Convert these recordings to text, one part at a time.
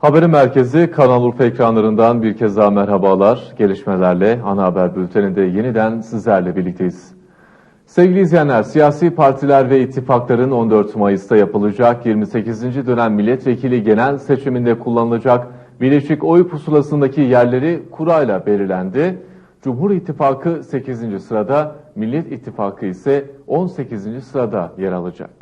Haberin merkezi Kanal Urfa ekranlarından bir kez daha merhabalar. Gelişmelerle ana haber bülteninde yeniden sizlerle birlikteyiz. Sevgili izleyenler, siyasi partiler ve ittifakların 14 Mayıs'ta yapılacak 28. dönem milletvekili genel seçiminde kullanılacak Birleşik Oy Pusulası'ndaki yerleri kurayla belirlendi. Cumhur İttifakı 8. sırada, Millet İttifakı ise 18. sırada yer alacak.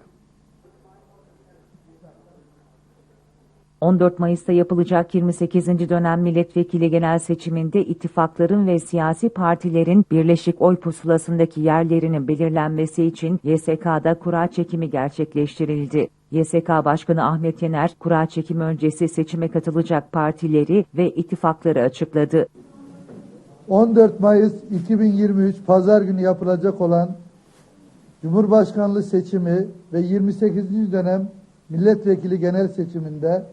14 Mayıs'ta yapılacak 28. dönem milletvekili genel seçiminde ittifakların ve siyasi partilerin birleşik oy pusulasındaki yerlerinin belirlenmesi için YSK'da kura çekimi gerçekleştirildi. YSK Başkanı Ahmet Yener, kura çekimi öncesi seçime katılacak partileri ve ittifakları açıkladı. 14 Mayıs 2023 Pazar günü yapılacak olan Cumhurbaşkanlığı seçimi ve 28. dönem milletvekili genel seçiminde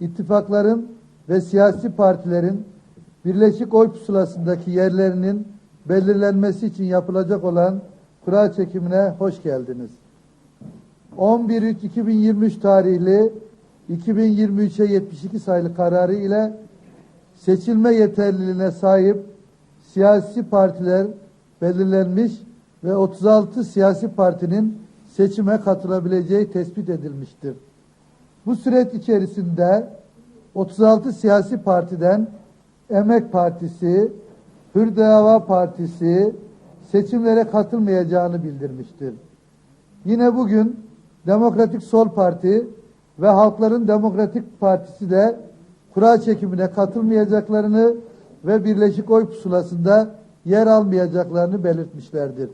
ittifakların ve siyasi partilerin birleşik oy pusulasındaki yerlerinin belirlenmesi için yapılacak olan kura çekimine hoş geldiniz. 11.3.2023 tarihli 2023'e 72 sayılı kararı ile seçilme yeterliliğine sahip siyasi partiler belirlenmiş ve 36 siyasi partinin seçime katılabileceği tespit edilmiştir. Bu süreç içerisinde 36 siyasi partiden Emek Partisi, Hür Dava Partisi seçimlere katılmayacağını bildirmiştir. Yine bugün Demokratik Sol Parti ve Halkların Demokratik Partisi de kura çekimine katılmayacaklarını ve Birleşik Oy Pusulası'nda yer almayacaklarını belirtmişlerdir.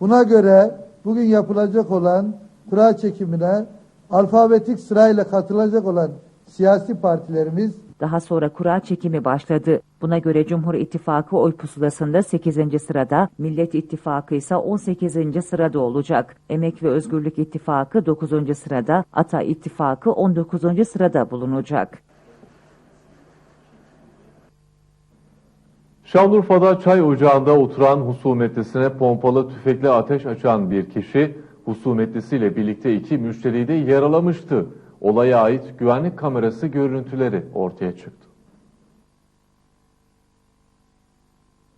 Buna göre bugün yapılacak olan kura çekimine alfabetik sırayla katılacak olan siyasi partilerimiz Daha sonra kura çekimi başladı. Buna göre Cumhur İttifakı oy pusulasında 8. sırada, Millet İttifakı ise 18. sırada olacak. Emek ve Özgürlük İttifakı 9. sırada, Ata İttifakı 19. sırada bulunacak. Şanlıurfa'da çay ocağında oturan husumetlisine pompalı tüfekle ateş açan bir kişi husumetlisiyle birlikte iki müşteriyi de yaralamıştı. Olaya ait güvenlik kamerası görüntüleri ortaya çıktı.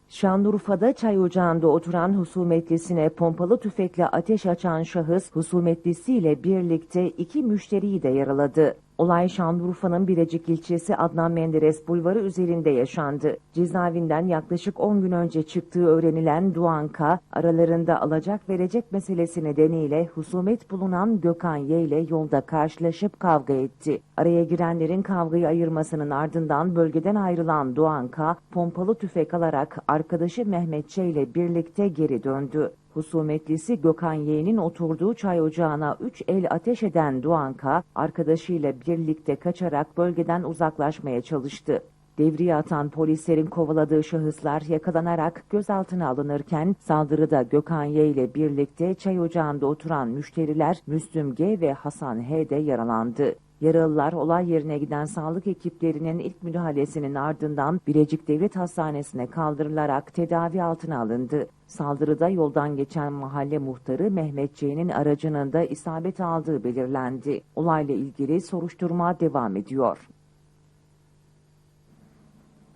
Şanlıurfa'da çay ocağında oturan husumetlisine pompalı tüfekle ateş açan şahıs husumetlisiyle birlikte iki müşteriyi de yaraladı. Olay Şanlıurfa'nın Birecik ilçesi Adnan Menderes Bulvarı üzerinde yaşandı. Cezaevinden yaklaşık 10 gün önce çıktığı öğrenilen Doğan K. aralarında alacak verecek meselesi nedeniyle husumet bulunan Gökhan Y ile yolda karşılaşıp kavga etti. Araya girenlerin kavgayı ayırmasının ardından bölgeden ayrılan Doğan K. pompalı tüfek alarak arkadaşı Mehmet Ç. ile birlikte geri döndü. Husumetlisi Gökhan Yeğen'in oturduğu çay ocağına üç el ateş eden Doğanka, arkadaşıyla birlikte kaçarak bölgeden uzaklaşmaya çalıştı. Devriye atan polislerin kovaladığı şahıslar yakalanarak gözaltına alınırken saldırıda Gökhan Y ile birlikte çay ocağında oturan müşteriler Müslüm G ve Hasan H de yaralandı. Yaralılar olay yerine giden sağlık ekiplerinin ilk müdahalesinin ardından Bilecik Devlet Hastanesi'ne kaldırılarak tedavi altına alındı. Saldırıda yoldan geçen mahalle muhtarı Mehmet C'nin aracının da isabet aldığı belirlendi. Olayla ilgili soruşturma devam ediyor.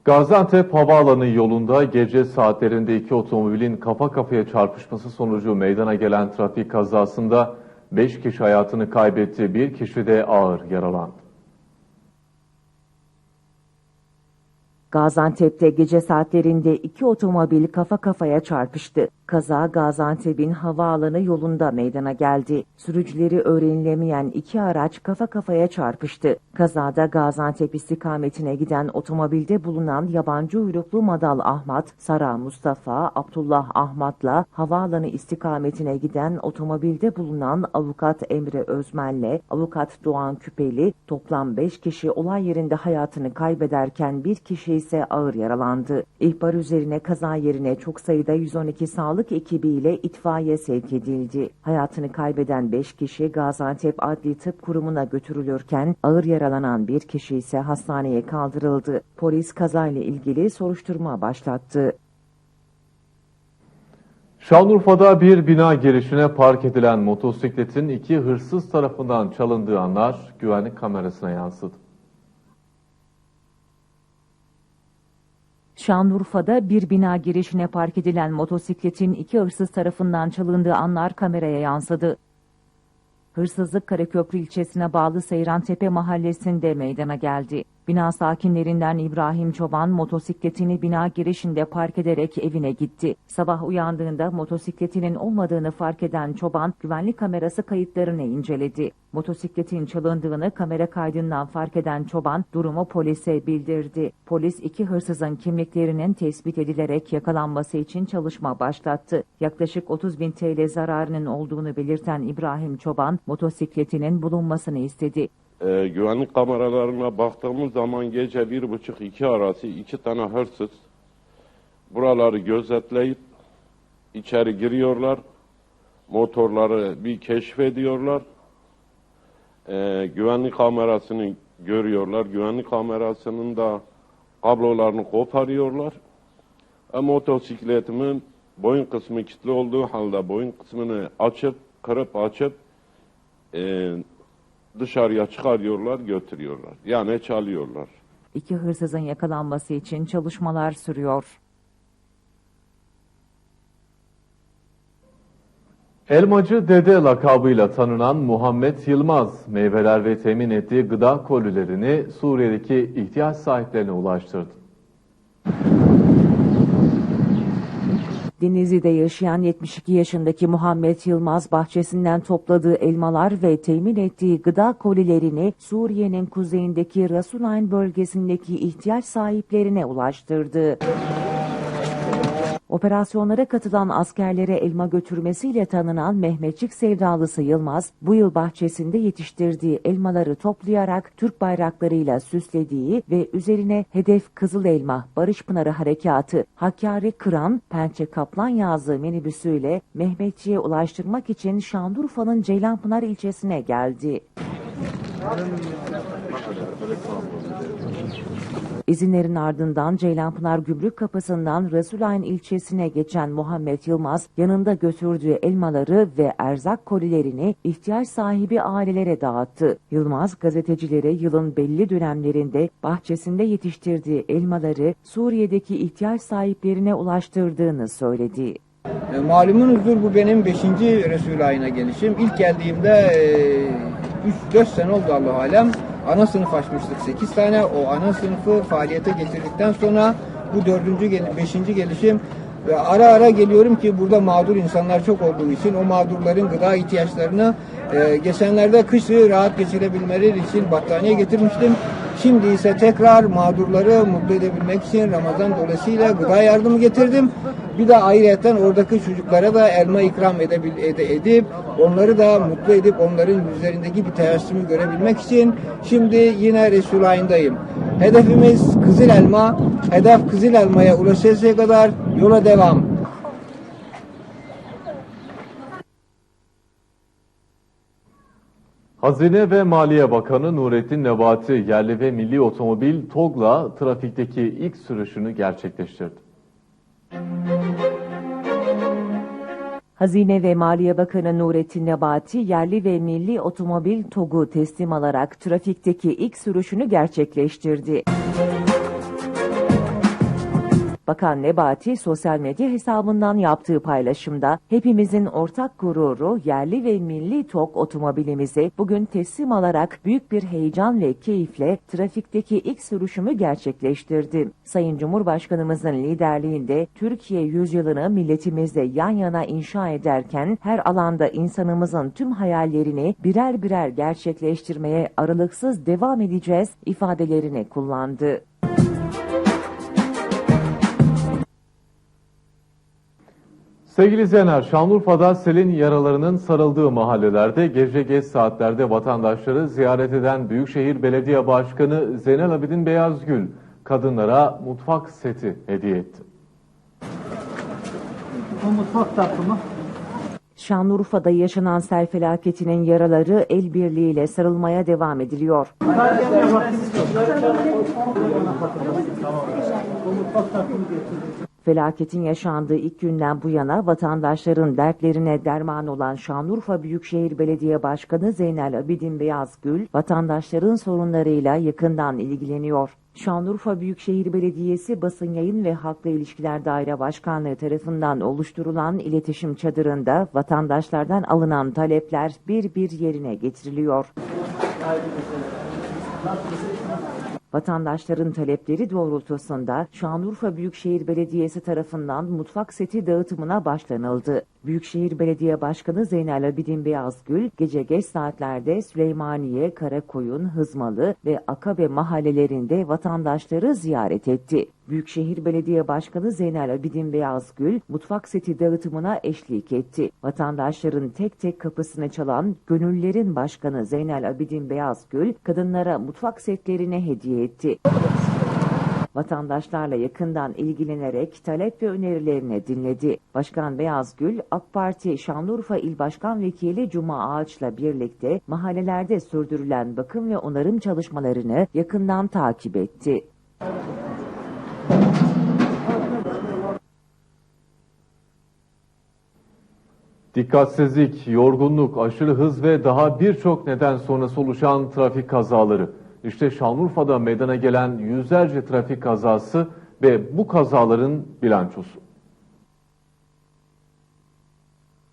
Gaziantep Havaalanı yolunda gece saatlerinde iki otomobilin kafa kafaya çarpışması sonucu meydana gelen trafik kazasında 5 kişi hayatını kaybetti, bir kişi de ağır yaralandı. Gaziantep'te gece saatlerinde iki otomobil kafa kafaya çarpıştı. Kaza Gaziantep'in havaalanı yolunda meydana geldi. Sürücüleri öğrenilemeyen iki araç kafa kafaya çarpıştı. Kazada Gaziantep istikametine giden otomobilde bulunan yabancı uyruklu Madal Ahmet, Sara Mustafa, Abdullah Ahmet'la havaalanı istikametine giden otomobilde bulunan avukat Emre Özmen'le avukat Doğan Küpeli toplam 5 kişi olay yerinde hayatını kaybederken bir kişi ise ağır yaralandı. İhbar üzerine kaza yerine çok sayıda 112 sağlık ekibiyle itfaiye sevk edildi. Hayatını kaybeden 5 kişi Gaziantep Adli Tıp Kurumu'na götürülürken ağır yaralanan bir kişi ise hastaneye kaldırıldı. Polis kazayla ilgili soruşturma başlattı. Şanlıurfa'da bir bina girişine park edilen motosikletin iki hırsız tarafından çalındığı anlar güvenlik kamerasına yansıdı. Şanlıurfa'da bir bina girişine park edilen motosikletin iki hırsız tarafından çalındığı anlar kameraya yansıdı. Hırsızlık Karaköprü ilçesine bağlı Seyrantepe mahallesinde meydana geldi. Bina sakinlerinden İbrahim Çoban motosikletini bina girişinde park ederek evine gitti. Sabah uyandığında motosikletinin olmadığını fark eden Çoban güvenlik kamerası kayıtlarını inceledi. Motosikletin çalındığını kamera kaydından fark eden Çoban durumu polise bildirdi. Polis iki hırsızın kimliklerinin tespit edilerek yakalanması için çalışma başlattı. Yaklaşık 30 bin TL zararının olduğunu belirten İbrahim Çoban motosikletinin bulunmasını istedi. Ee, güvenlik kameralarına baktığımız zaman gece bir buçuk iki arası iki tane hırsız buraları gözetleyip içeri giriyorlar. Motorları bir keşfediyorlar. Ee, güvenlik kamerasını görüyorlar. Güvenlik kamerasının da kablolarını koparıyorlar. E, motosikletimin boyun kısmı kilitli olduğu halde boyun kısmını açıp kırıp açıp e, dışarıya çıkarıyorlar, götürüyorlar. Yani çalıyorlar. İki hırsızın yakalanması için çalışmalar sürüyor. Elmacı Dede lakabıyla tanınan Muhammed Yılmaz, meyveler ve temin ettiği gıda kolilerini Suriye'deki ihtiyaç sahiplerine ulaştırdı. Denizli'de yaşayan 72 yaşındaki Muhammed Yılmaz bahçesinden topladığı elmalar ve temin ettiği gıda kolilerini Suriye'nin kuzeyindeki Rasulayn bölgesindeki ihtiyaç sahiplerine ulaştırdı. Operasyonlara katılan askerlere elma götürmesiyle tanınan Mehmetçik sevdalısı Yılmaz, bu yıl bahçesinde yetiştirdiği elmaları toplayarak Türk bayraklarıyla süslediği ve üzerine hedef Kızıl Elma, Barış Pınarı Harekatı, Hakkari Kıran, Pençe Kaplan yazdığı minibüsüyle Mehmetçiğe ulaştırmak için Şanlıurfa'nın Ceylanpınar ilçesine geldi. İzinlerin ardından Ceylanpınar Gümrük Kapısı'ndan Resulayn ilçesine geçen Muhammed Yılmaz, yanında götürdüğü elmaları ve erzak kolilerini ihtiyaç sahibi ailelere dağıttı. Yılmaz, gazetecilere yılın belli dönemlerinde bahçesinde yetiştirdiği elmaları Suriye'deki ihtiyaç sahiplerine ulaştırdığını söyledi. E, Malumunuzdur bu benim 5. Resul ayına gelişim. İlk geldiğimde 3-4 sene oldu Allah alem. Ana sınıf açmıştık 8 tane. O ana sınıfı faaliyete getirdikten sonra bu 4. 5. gelişim ve ara ara geliyorum ki burada mağdur insanlar çok olduğu için o mağdurların gıda ihtiyaçlarını e, geçenlerde kışı rahat geçirebilmeleri için battaniye getirmiştim. Şimdi ise tekrar mağdurları mutlu edebilmek için Ramazan dolayısıyla gıda yardımı getirdim. Bir de ayrıyeten oradaki çocuklara da elma ikram edebil, ede, edip onları da mutlu edip onların yüzlerindeki bir tebessümü görebilmek için şimdi yine Resulayn'dayım. Hedefimiz Kızıl Elma. Hedef Kızıl Elma'ya ulaşıncaya kadar yola devam. Hazine ve Maliye Bakanı Nurettin Nebati yerli ve milli otomobil TOG'la trafikteki ilk sürüşünü gerçekleştirdi. Hazine ve Maliye Bakanı Nurettin Nebati yerli ve milli otomobil TOG'u teslim alarak trafikteki ilk sürüşünü gerçekleştirdi. Bakan Nebati sosyal medya hesabından yaptığı paylaşımda hepimizin ortak gururu yerli ve milli TOG otomobilimizi bugün teslim alarak büyük bir heyecan ve keyifle trafikteki ilk sürüşümü gerçekleştirdim. Sayın Cumhurbaşkanımızın liderliğinde Türkiye yüzyılını milletimizle yan yana inşa ederken her alanda insanımızın tüm hayallerini birer birer gerçekleştirmeye aralıksız devam edeceğiz ifadelerini kullandı. Sevgili izleyenler, Şanlıurfa'da selin yaralarının sarıldığı mahallelerde gece geç saatlerde vatandaşları ziyaret eden Büyükşehir Belediye Başkanı Zeynel Abidin Beyazgül kadınlara mutfak seti hediye etti. Şanlıurfa'da yaşanan sel felaketinin yaraları el birliğiyle sarılmaya devam ediliyor. Felaketin yaşandığı ilk günden bu yana vatandaşların dertlerine derman olan Şanlıurfa Büyükşehir Belediye Başkanı Zeynel Abidin Beyazgül, vatandaşların sorunlarıyla yakından ilgileniyor. Şanlıurfa Büyükşehir Belediyesi Basın Yayın ve Halkla İlişkiler Daire Başkanlığı tarafından oluşturulan iletişim çadırında vatandaşlardan alınan talepler bir bir yerine getiriliyor. Vatandaşların talepleri doğrultusunda Şanlıurfa Büyükşehir Belediyesi tarafından mutfak seti dağıtımına başlanıldı. Büyükşehir Belediye Başkanı Zeynel Abidin Beyazgül gece geç saatlerde Süleymaniye, Karakoyun, Hızmalı ve Akabe mahallelerinde vatandaşları ziyaret etti. Büyükşehir Belediye Başkanı Zeynel Abidin Beyazgül mutfak seti dağıtımına eşlik etti. Vatandaşların tek tek kapısını çalan Gönüllerin Başkanı Zeynel Abidin Beyazgül kadınlara mutfak setlerini hediye etti. Vatandaşlarla yakından ilgilenerek talep ve önerilerini dinledi. Başkan Beyazgül, AK Parti Şanlıurfa İl Başkan Vekili Cuma Ağaç'la birlikte mahallelerde sürdürülen bakım ve onarım çalışmalarını yakından takip etti. Dikkatsizlik, yorgunluk, aşırı hız ve daha birçok neden sonrası oluşan trafik kazaları. İşte Şanlıurfa'da meydana gelen yüzlerce trafik kazası ve bu kazaların bilançosu.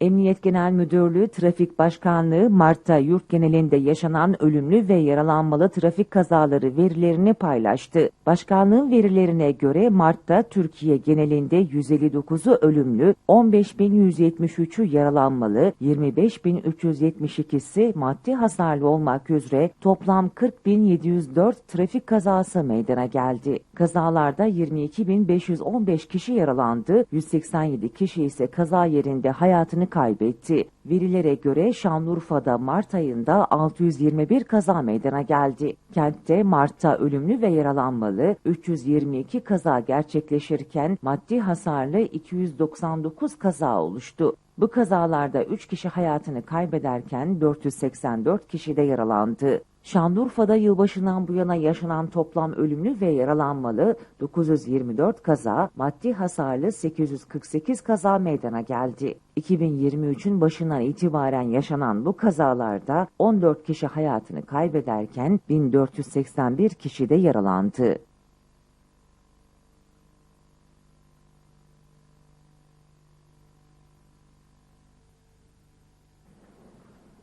Emniyet Genel Müdürlüğü Trafik Başkanlığı Mart'ta yurt genelinde yaşanan ölümlü ve yaralanmalı trafik kazaları verilerini paylaştı. Başkanlığın verilerine göre Mart'ta Türkiye genelinde 159'u ölümlü, 15.173'ü yaralanmalı, 25.372'si maddi hasarlı olmak üzere toplam 40.704 trafik kazası meydana geldi. Kazalarda 22.515 kişi yaralandı, 187 kişi ise kaza yerinde hayatını kaybetti. Verilere göre Şanlıurfa'da Mart ayında 621 kaza meydana geldi. Kentte Mart'ta ölümlü ve yaralanmalı 322 kaza gerçekleşirken maddi hasarlı 299 kaza oluştu. Bu kazalarda 3 kişi hayatını kaybederken 484 kişi de yaralandı. Şanlıurfa'da yılbaşından bu yana yaşanan toplam ölümlü ve yaralanmalı 924 kaza, maddi hasarlı 848 kaza meydana geldi. 2023'ün başından itibaren yaşanan bu kazalarda 14 kişi hayatını kaybederken 1481 kişi de yaralandı.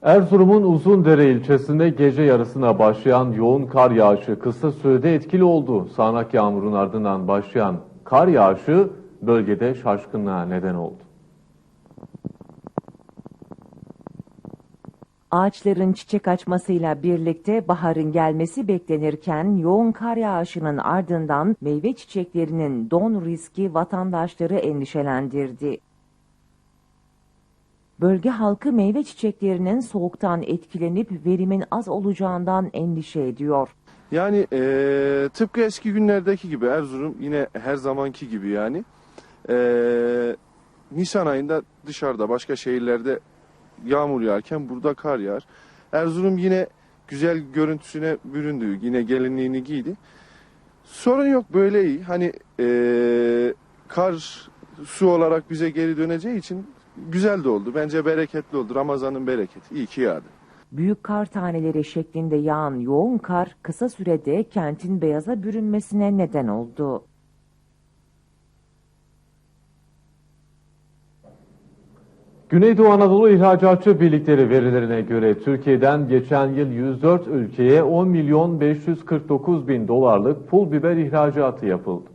Erzurum'un Uzundere ilçesinde gece yarısına başlayan yoğun kar yağışı kısa sürede etkili oldu. Sağanak yağmurun ardından başlayan kar yağışı bölgede şaşkınlığa neden oldu. Ağaçların çiçek açmasıyla birlikte baharın gelmesi beklenirken yoğun kar yağışının ardından meyve çiçeklerinin don riski vatandaşları endişelendirdi. Bölge halkı meyve çiçeklerinin soğuktan etkilenip verimin az olacağından endişe ediyor. Yani eee, tıpkı eski günlerdeki gibi Erzurum yine her zamanki gibi yani. Eee, Nisan ayında dışarıda başka şehirlerde yağmur yağarken burada kar yağar. Erzurum yine güzel görüntüsüne büründü. Yine gelinliğini giydi. Sorun yok böyle iyi. Hani eee, kar su olarak bize geri döneceği için güzel de oldu. Bence bereketli oldu. Ramazan'ın bereketi. İyi ki yağdı. Büyük kar taneleri şeklinde yağan yoğun kar kısa sürede kentin beyaza bürünmesine neden oldu. Güneydoğu Anadolu İhracatçı Birlikleri verilerine göre Türkiye'den geçen yıl 104 ülkeye 10 milyon 549 bin dolarlık pul biber ihracatı yapıldı.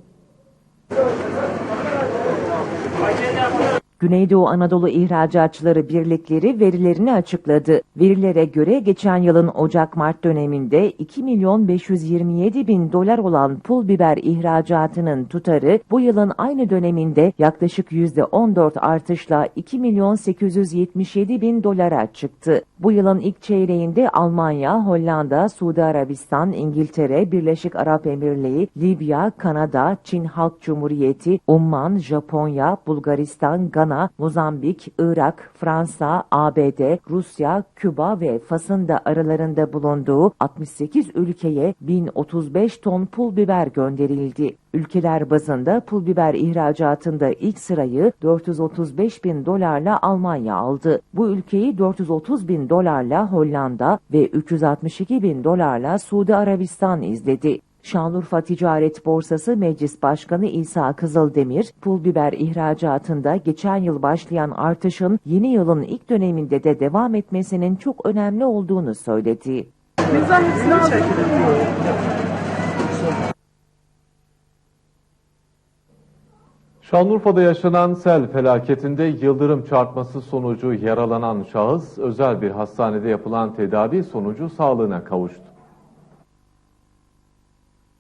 Güneydoğu Anadolu İhracatçıları Birlikleri verilerini açıkladı. Verilere göre geçen yılın Ocak-Mart döneminde 2 milyon 527 bin dolar olan pul biber ihracatının tutarı bu yılın aynı döneminde yaklaşık %14 artışla 2 milyon 877 bin dolara çıktı. Bu yılın ilk çeyreğinde Almanya, Hollanda, Suudi Arabistan, İngiltere, Birleşik Arap Emirliği, Libya, Kanada, Çin Halk Cumhuriyeti, Umman, Japonya, Bulgaristan, Gana, Gana, Mozambik, Irak, Fransa, ABD, Rusya, Küba ve Fas'ın da aralarında bulunduğu 68 ülkeye 1035 ton pul biber gönderildi. Ülkeler bazında pul biber ihracatında ilk sırayı 435 bin dolarla Almanya aldı. Bu ülkeyi 430 bin dolarla Hollanda ve 362 bin dolarla Suudi Arabistan izledi. Şanlıurfa Ticaret Borsası Meclis Başkanı İsa Kızıldemir, pul biber ihracatında geçen yıl başlayan artışın yeni yılın ilk döneminde de devam etmesinin çok önemli olduğunu söyledi. Şanlıurfa'da yaşanan sel felaketinde yıldırım çarpması sonucu yaralanan şahıs özel bir hastanede yapılan tedavi sonucu sağlığına kavuştu.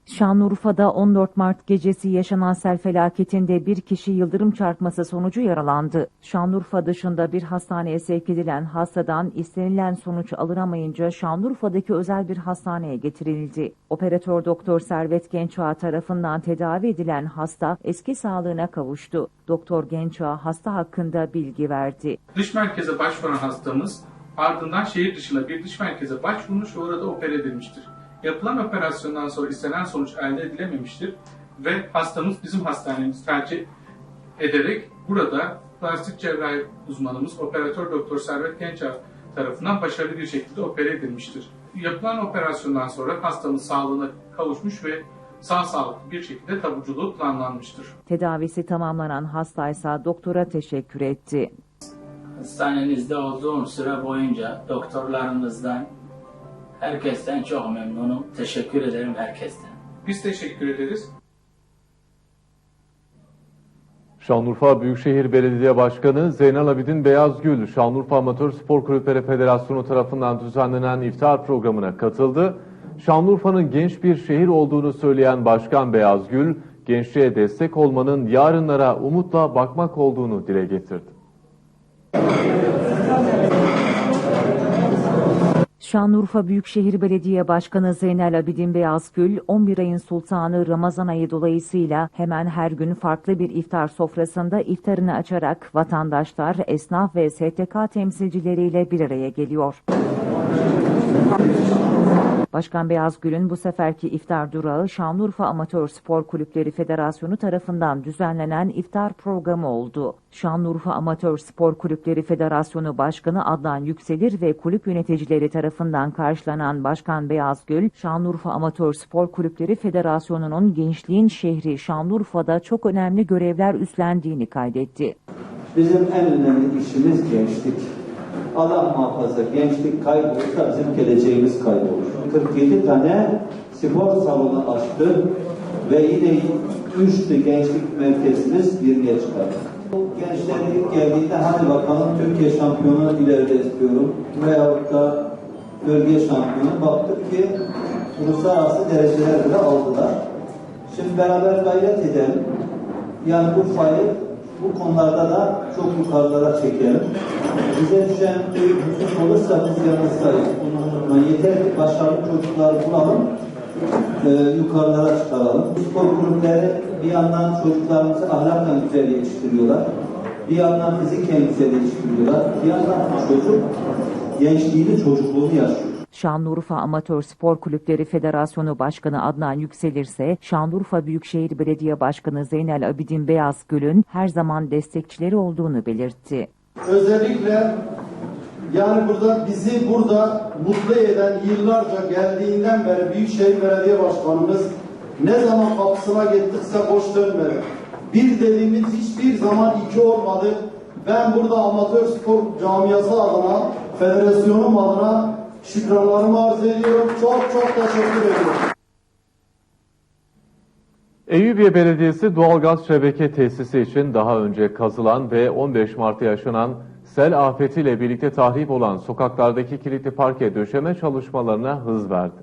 Şanlıurfa'da 14 Mart gecesi yaşanan sel felaketinde bir kişi yıldırım çarpması sonucu yaralandı. Şanlıurfa dışında bir hastaneye sevk edilen hastadan istenilen sonuç alınamayınca Şanlıurfa'daki özel bir hastaneye getirildi. Operatör Doktor Servet Gençağ tarafından tedavi edilen hasta eski sağlığına kavuştu. Doktor Gençağ hasta hakkında bilgi verdi. Dış merkeze başvuran hastamız ardından şehir dışında bir dış merkeze başvurmuş orada opere edilmiştir. Yapılan operasyondan sonra istenen sonuç elde edilememiştir ve hastamız bizim hastanemizi tercih ederek burada plastik cerrahi uzmanımız operatör doktor Servet Gençağ tarafından başarılı bir şekilde opere edilmiştir. Yapılan operasyondan sonra hastamız sağlığına kavuşmuş ve sağ sağlıklı bir şekilde tabuculuğu planlanmıştır. Tedavisi tamamlanan hastaysa doktora teşekkür etti. Hastanenizde olduğum süre boyunca doktorlarımızdan, herkesten çok memnunum. Teşekkür ederim herkesten. Biz teşekkür ederiz. Şanlıurfa Büyükşehir Belediye Başkanı Zeynel Abidin Beyazgül, Şanlıurfa Amatör Spor Kulüpleri Federasyonu tarafından düzenlenen iftar programına katıldı. Şanlıurfa'nın genç bir şehir olduğunu söyleyen Başkan Beyazgül, gençliğe destek olmanın yarınlara umutla bakmak olduğunu dile getirdi. Şanlıurfa Büyükşehir Belediye Başkanı Zeynel Abidin Beyazgül, 11 ayın sultanı Ramazan ayı dolayısıyla hemen her gün farklı bir iftar sofrasında iftarını açarak vatandaşlar, esnaf ve STK temsilcileriyle bir araya geliyor. Başkan Beyazgül'ün bu seferki iftar durağı Şanlıurfa Amatör Spor Kulüpleri Federasyonu tarafından düzenlenen iftar programı oldu. Şanlıurfa Amatör Spor Kulüpleri Federasyonu Başkanı Adnan Yükselir ve kulüp yöneticileri tarafından karşılanan Başkan Beyazgül, Şanlıurfa Amatör Spor Kulüpleri Federasyonu'nun gençliğin şehri Şanlıurfa'da çok önemli görevler üstlendiğini kaydetti. Bizim en önemli işimiz gençlik. Allah muhafaza gençlik kaybolursa bizim geleceğimiz kaybolur. 47 tane spor salonu açtı ve yine 3 gençlik merkezimiz birliğe çıkardı. Gençler ilk geldiğinde hadi bakalım Türkiye şampiyonu ileride istiyorum veyahut da bölge şampiyonu baktık ki uluslararası dereceler bile aldılar. Şimdi beraber gayret edelim. Yani bu fayı bu konularda da çok yukarılara çekelim. Bize düşen bir husus olursa biz yanınızdayız. Ama yeter ki başarılı çocukları bulalım, e, yukarılara çıkaralım. Spor kulüpleri bir yandan çocuklarımızı ahlakla güzel yetiştiriyorlar. Bir yandan fiziken güzel yetiştiriyorlar. Bir yandan çocuk gençliğini, çocukluğunu yaşıyor. Şanlıurfa Amatör Spor Kulüpleri Federasyonu Başkanı Adnan Yükselir ise Şanlıurfa Büyükşehir Belediye Başkanı Zeynel Abidin Beyazgül'ün her zaman destekçileri olduğunu belirtti. Özellikle yani burada bizi burada mutlu eden yıllarca geldiğinden beri Büyükşehir Belediye Başkanımız ne zaman kapısına gittikse boş dönmedi. Bir dediğimiz hiçbir zaman iki olmadı. Ben burada amatör spor camiası adına, federasyonum adına şükranlarımı arz ediyorum. Çok çok teşekkür ediyorum. Eyüpiye Belediyesi doğalgaz şebeke tesisi için daha önce kazılan ve 15 Mart'ta yaşanan sel afetiyle birlikte tahrip olan sokaklardaki kilitli parke döşeme çalışmalarına hız verdi.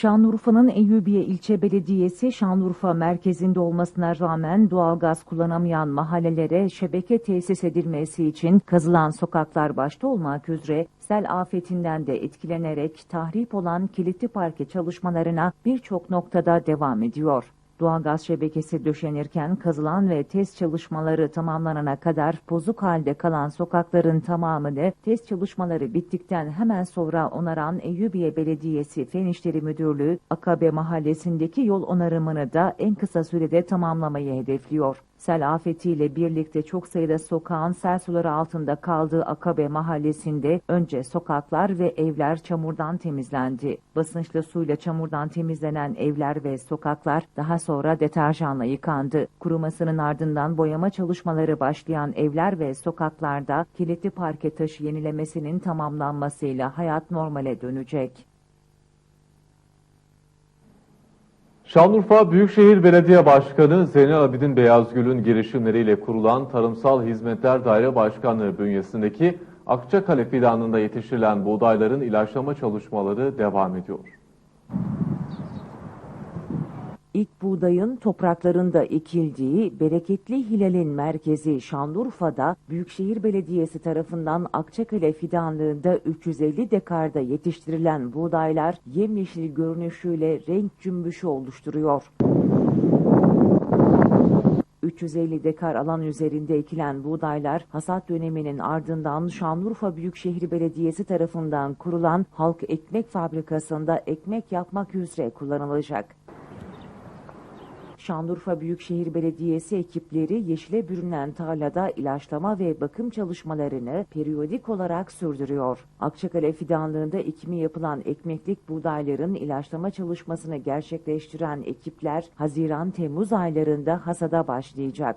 Şanlıurfa'nın Eyyubiye İlçe Belediyesi Şanlıurfa merkezinde olmasına rağmen doğalgaz kullanamayan mahallelere şebeke tesis edilmesi için kazılan sokaklar başta olmak üzere sel afetinden de etkilenerek tahrip olan kilitli parke çalışmalarına birçok noktada devam ediyor. Doğalgaz şebekesi döşenirken kazılan ve test çalışmaları tamamlanana kadar bozuk halde kalan sokakların tamamını test çalışmaları bittikten hemen sonra onaran Eyyubiye Belediyesi Fen İşleri Müdürlüğü, Akabe Mahallesi'ndeki yol onarımını da en kısa sürede tamamlamayı hedefliyor. Sel afetiyle birlikte çok sayıda sokağın sel suları altında kaldığı Akabe mahallesinde önce sokaklar ve evler çamurdan temizlendi. Basınçlı suyla çamurdan temizlenen evler ve sokaklar daha sonra deterjanla yıkandı. Kurumasının ardından boyama çalışmaları başlayan evler ve sokaklarda kilitli parke taşı yenilemesinin tamamlanmasıyla hayat normale dönecek. Şanlıurfa Büyükşehir Belediye Başkanı Zeynel Abidin Beyazgül'ün girişimleriyle kurulan Tarımsal Hizmetler Daire Başkanlığı bünyesindeki Akçakale fidanında yetiştirilen buğdayların ilaçlama çalışmaları devam ediyor. İlk buğdayın topraklarında ekildiği bereketli hilalin merkezi Şanlıurfa'da Büyükşehir Belediyesi tarafından Akçakale fidanlığında 350 dekarda yetiştirilen buğdaylar yemyeşil görünüşüyle renk cümbüşü oluşturuyor. 350 dekar alan üzerinde ekilen buğdaylar hasat döneminin ardından Şanlıurfa Büyükşehir Belediyesi tarafından kurulan Halk Ekmek Fabrikası'nda ekmek yapmak üzere kullanılacak. Şanlıurfa Büyükşehir Belediyesi ekipleri yeşile bürünen tarlada ilaçlama ve bakım çalışmalarını periyodik olarak sürdürüyor. Akçakale fidanlığında ekimi yapılan ekmeklik buğdayların ilaçlama çalışmasını gerçekleştiren ekipler Haziran-Temmuz aylarında hasada başlayacak.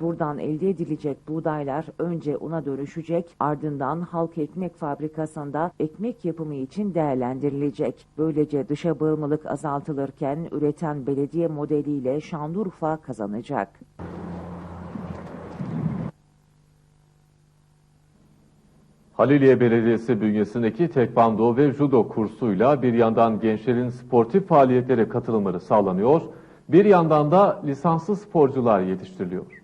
Buradan elde edilecek buğdaylar önce una dönüşecek, ardından halk ekmek fabrikasında ekmek yapımı için değerlendirilecek. Böylece dışa bağımlılık azaltılırken üreten belediye modeliyle Şanlıurfa kazanacak. Haliliye Belediyesi bünyesindeki tekvando ve judo kursuyla bir yandan gençlerin sportif faaliyetlere katılımları sağlanıyor, bir yandan da lisanslı sporcular yetiştiriliyor.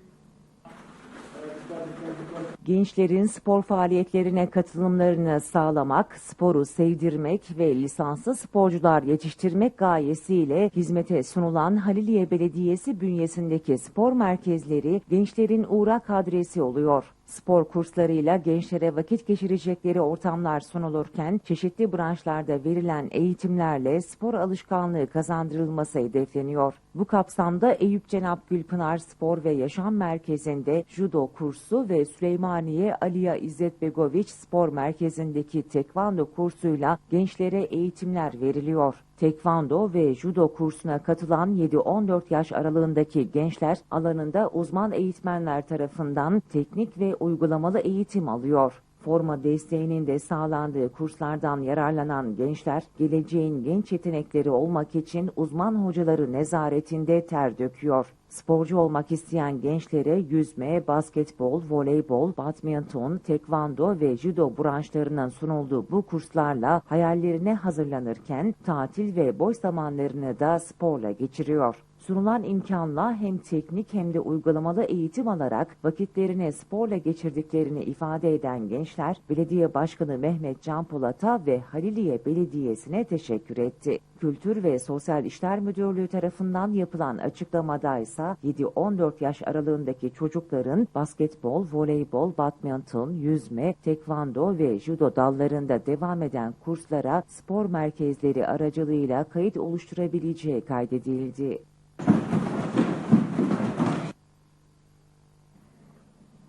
Gençlerin spor faaliyetlerine katılımlarını sağlamak, sporu sevdirmek ve lisanslı sporcular yetiştirmek gayesiyle hizmete sunulan Haliliye Belediyesi bünyesindeki spor merkezleri gençlerin uğrak adresi oluyor. Spor kurslarıyla gençlere vakit geçirecekleri ortamlar sunulurken çeşitli branşlarda verilen eğitimlerle spor alışkanlığı kazandırılması hedefleniyor. Bu kapsamda Eyüp Cenap Gülpınar Spor ve Yaşam Merkezi'nde judo kursu ve Süleymaniye Aliya İzzet Begoviç Spor Merkezi'ndeki tekvando kursuyla gençlere eğitimler veriliyor. Tekvando ve judo kursuna katılan 7-14 yaş aralığındaki gençler alanında uzman eğitmenler tarafından teknik ve uygulamalı eğitim alıyor. Forma desteğinin de sağlandığı kurslardan yararlanan gençler, geleceğin genç yetenekleri olmak için uzman hocaları nezaretinde ter döküyor. Sporcu olmak isteyen gençlere yüzme, basketbol, voleybol, badminton, tekvando ve judo branşlarının sunulduğu bu kurslarla hayallerine hazırlanırken tatil ve boş zamanlarını da sporla geçiriyor. Sunulan imkanla hem teknik hem de uygulamalı eğitim alarak vakitlerini sporla geçirdiklerini ifade eden gençler, Belediye Başkanı Mehmet Can Polat'a ve Haliliye Belediyesi'ne teşekkür etti. Kültür ve Sosyal İşler Müdürlüğü tarafından yapılan açıklamada ise 7-14 yaş aralığındaki çocukların basketbol, voleybol, badminton, yüzme, tekvando ve judo dallarında devam eden kurslara spor merkezleri aracılığıyla kayıt oluşturabileceği kaydedildi.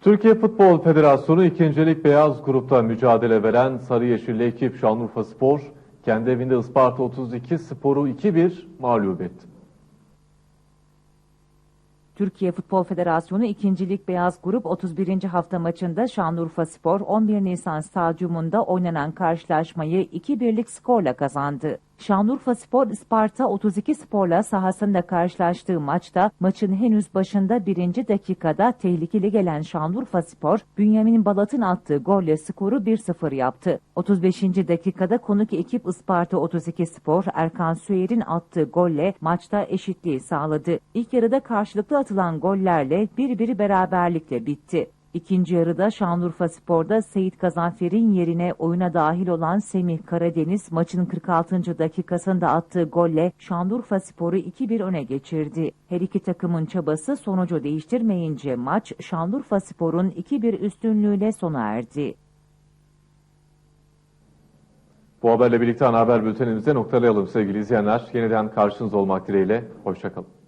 Türkiye Futbol Federasyonu ikincilik beyaz grupta mücadele veren Sarı Yeşilli ekip Şanlıurfa Spor, kendi evinde Isparta 32 Spor'u 2-1 mağlup etti. Türkiye Futbol Federasyonu 2. Lig Beyaz Grup 31. hafta maçında Şanlıurfa Spor 11 Nisan stadyumunda oynanan karşılaşmayı 2-1'lik skorla kazandı. Şanlıurfa Spor Isparta 32 Spor'la sahasında karşılaştığı maçta maçın henüz başında birinci dakikada tehlikeli gelen Şanlıurfa Spor, Bünyamin Balat'ın attığı golle skoru 1-0 yaptı. 35. dakikada konuk ekip Isparta 32 Spor, Erkan Süer'in attığı golle maçta eşitliği sağladı. İlk yarıda karşılıklı atılan gollerle bir bir beraberlikle bitti. İkinci yarıda Şanlıurfa Spor'da Seyit Gazanfer'in yerine oyuna dahil olan Semih Karadeniz maçın 46. dakikasında attığı golle Şanlıurfa Spor'u 2-1 öne geçirdi. Her iki takımın çabası sonucu değiştirmeyince maç Şanlıurfa Spor'un 2-1 üstünlüğüyle sona erdi. Bu haberle birlikte ana haber bültenimize noktalayalım sevgili izleyenler. Yeniden karşınızda olmak dileğiyle. Hoşçakalın.